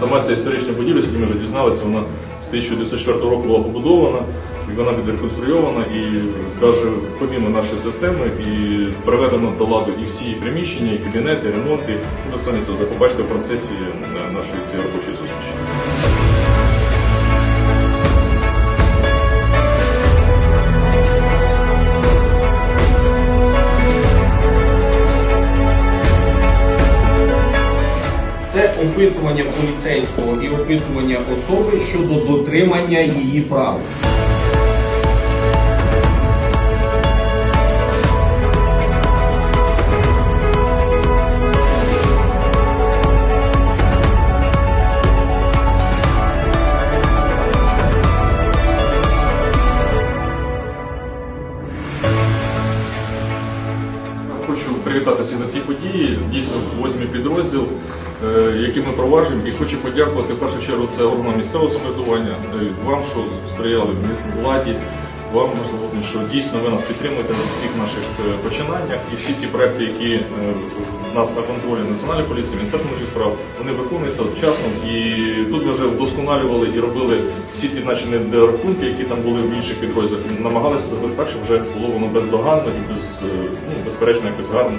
Сама ця історична будівля, сьогодні ми вже дізналися, вона з 1904 року була побудована, і вона відреконструйована, і каже, помімо нашої системи, і приведено до ладу і всі приміщення, і кабінети, і ремонти. Ви самі це побачите в процесі е, нашої цієї робочої зустрічі. Опитування поліцейського і опитування особи щодо дотримання її прав. Хочу привітатися на цій події. Дійсно, восьмий підрозділ, е, який ми проваджуємо, і хочу подякувати в першу чергу це органам місцевого самоврядування, е, вам, що сприяли в місцевій владі, вам що дійсно ви нас підтримуєте у всіх наших е, починаннях. І всі ці проекти, які е, в нас на контролі Національної поліції, Міністерства внутрішніх справ, вони виконуються вчасно. І тут ми вже вдосконалювали і робили всі ті наче недорахунки, які там були в інших підрозділах. Намагалися зробити так, щоб вже було воно бездоганно і без, е, ну, безперечно якось гарно.